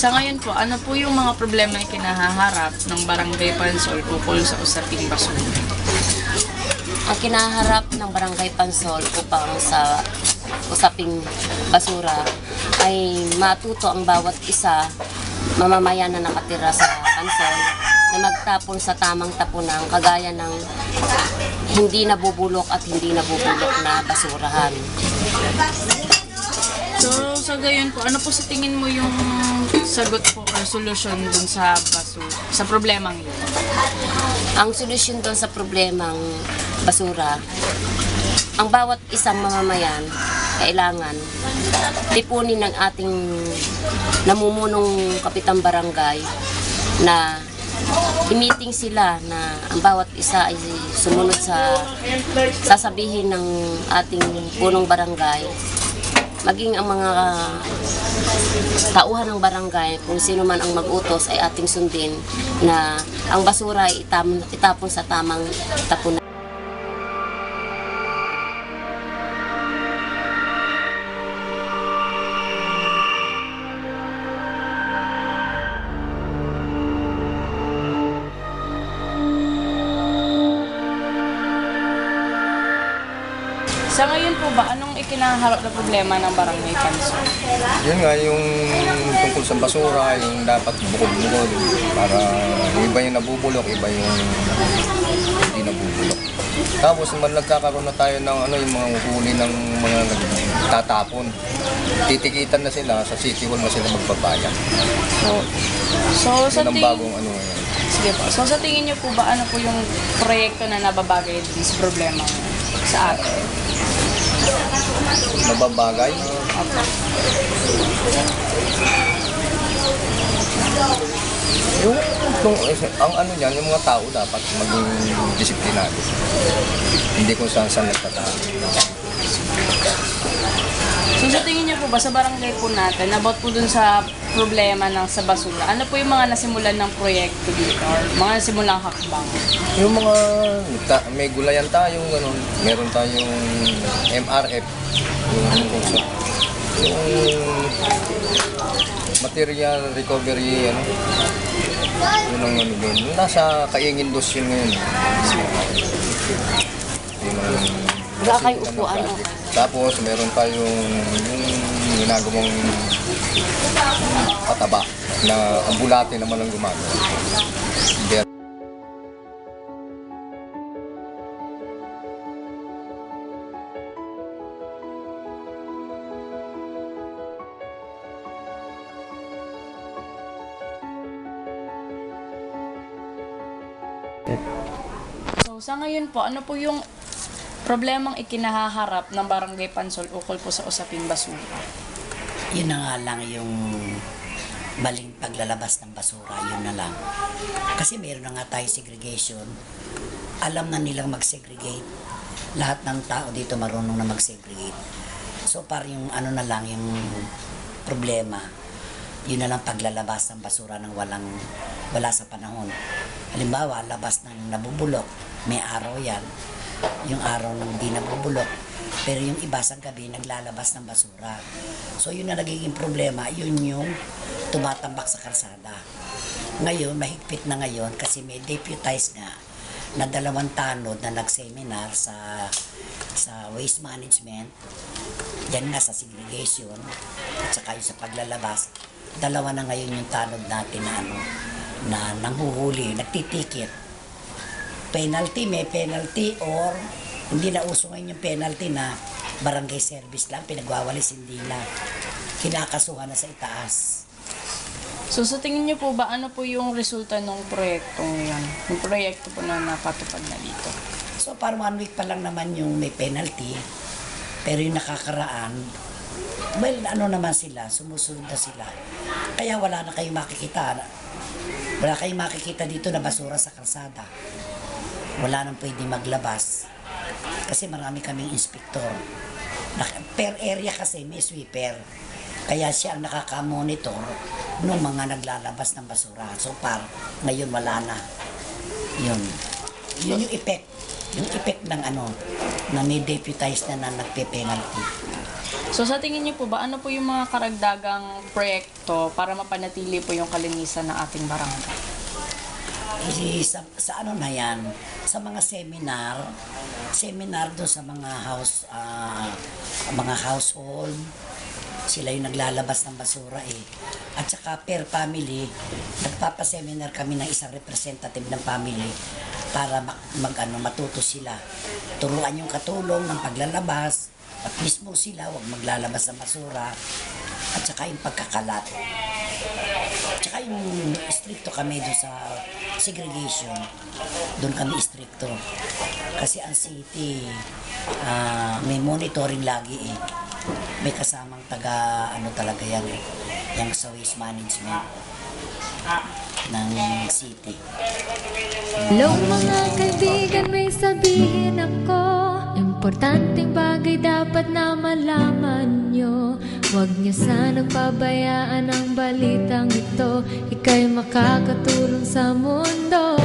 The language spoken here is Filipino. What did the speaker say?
Sa ngayon po, ano po yung mga problema yung kinahaharap ng Barangay Pansol ukol sa usaping basura? Ang kinaharap ng Barangay Pansol upang sa usaping basura ay matuto ang bawat isa mamamayan na nakatira sa Pansol na magtapon sa tamang tapunan kagaya ng hindi nabubulok at hindi nabubulok na basurahan. So, sa gayon po, ano po sa tingin mo yung sagot po or solusyon dun sa basura, sa problemang yun? Ang solusyon doon sa problemang basura, ang bawat isang mamamayan kailangan tipunin ng ating namumunong kapitang barangay na i-meeting sila na ang bawat isa ay sumunod sa sasabihin ng ating punong barangay maging ang mga tauhan ng barangay kung sino man ang mag-utos ay ating sundin na ang basura ay itam, itapon sa tamang tapunan. Sa ngayon po ba, anong ikinaharap na problema ng Barangay Pansol? Yun nga, yung tungkol sa basura, yung dapat bukod-bukod para iba yung nabubulok, iba yung hindi nabubulok. Tapos man nagkakaroon na tayo ng ano, yung mga huli ng mga nagtatapon. Titikitan na sila, sa City Hall na sila magbabayad. So, so sa Yun ang tingin, bagong ano ngayon. sige po. So sa tingin niyo po ba, ano po yung proyekto na nababagay din sa problema sa atin? Nababagay. Opo. Yung, yung, ang ano niyan, yung mga tao dapat maging disiplinado. Hindi kung saan saan nagtatao. So sa tingin niyo po ba sa barangay po natin, about po dun sa problema ng sa basura, ano po yung mga nasimulan ng proyekto dito or mga nasimulang hakbang? Yung mga, ta, may gulayan tayong gano'n, meron tayong MRF, yung, yung material recovery, ano, yun ang ano doon. Nasa kaingin dos yun ngayon. Yun ang, Wala kayong upuan, ano, okay. Tapos meron tayong yung ginagawang pataba na ambulate naman ang gumagawa. So sa ngayon po, ano po yung problemang ikinahaharap ng Barangay Pansol ukol po sa usaping basura? Yun na nga lang yung maling paglalabas ng basura, yun na lang. Kasi meron na nga tayo segregation. Alam na nilang mag-segregate. Lahat ng tao dito marunong na mag-segregate. So parang yung ano na lang, yung problema, yun na lang paglalabas ng basura ng walang, wala sa panahon. Halimbawa, labas ng nabubulok, may araw yan. Yung araw hindi nabubulok, pero yung iba sa gabi naglalabas ng basura. So yun na nagiging problema, yun yung tumatambak sa kalsada. Ngayon, mahigpit na ngayon kasi may deputize nga na dalawang tanod na nag-seminar sa sa waste management yan nga sa segregation at saka yung sa paglalabas dalawa na ngayon yung tanod natin na ano na nanghuhuli, nagtitikit penalty, may penalty or hindi na uso ngayon yung penalty na barangay service lang, pinagwawalis hindi na kinakasuhan na sa itaas. So sa tingin niyo po ba, ano po yung resulta ng proyektong yan? Yung proyekto po na napatupad na dito? So para one week pa lang naman yung may penalty, pero yung nakakaraan, well, ano naman sila, sumusunod na sila. Kaya wala na kayong makikita. Wala kayong makikita dito na basura sa kalsada. Wala nang pwede maglabas. Kasi marami kaming inspektor. Per area kasi may sweeper. Kaya siya ang nakaka-monitor nung mga naglalabas ng basura. So par, ngayon wala na. Yun. Yun yung effect. Yung effect ng ano, na may deputized na na nagpe-penalty. So sa tingin niyo po ba, ano po yung mga karagdagang proyekto para mapanatili po yung kalinisan ng ating barangay? Kasi sa, sa ano na yan, sa mga seminar, seminar doon sa mga house, ah, mga household, sila yung naglalabas ng basura eh. At saka per family, nagpapaseminar kami ng isang representative ng family para mag, mag ano, matuto sila. Turuan yung katulong ng paglalabas, at mismo sila wag maglalabas ng basura, at saka yung pagkakalat. Tsaka yung stricto kami doon sa segregation, doon kami stricto. Kasi ang city, ah, may monitoring lagi eh. May kasamang taga, ano talaga yan eh, yung sa waste management ng city. Hello mga kaibigan, may sabihin ako Importanteng bagay dapat na malaman nyo Huwag niyo sanang pabayaan ang balitang ito. Ika'y makakatulong sa mundo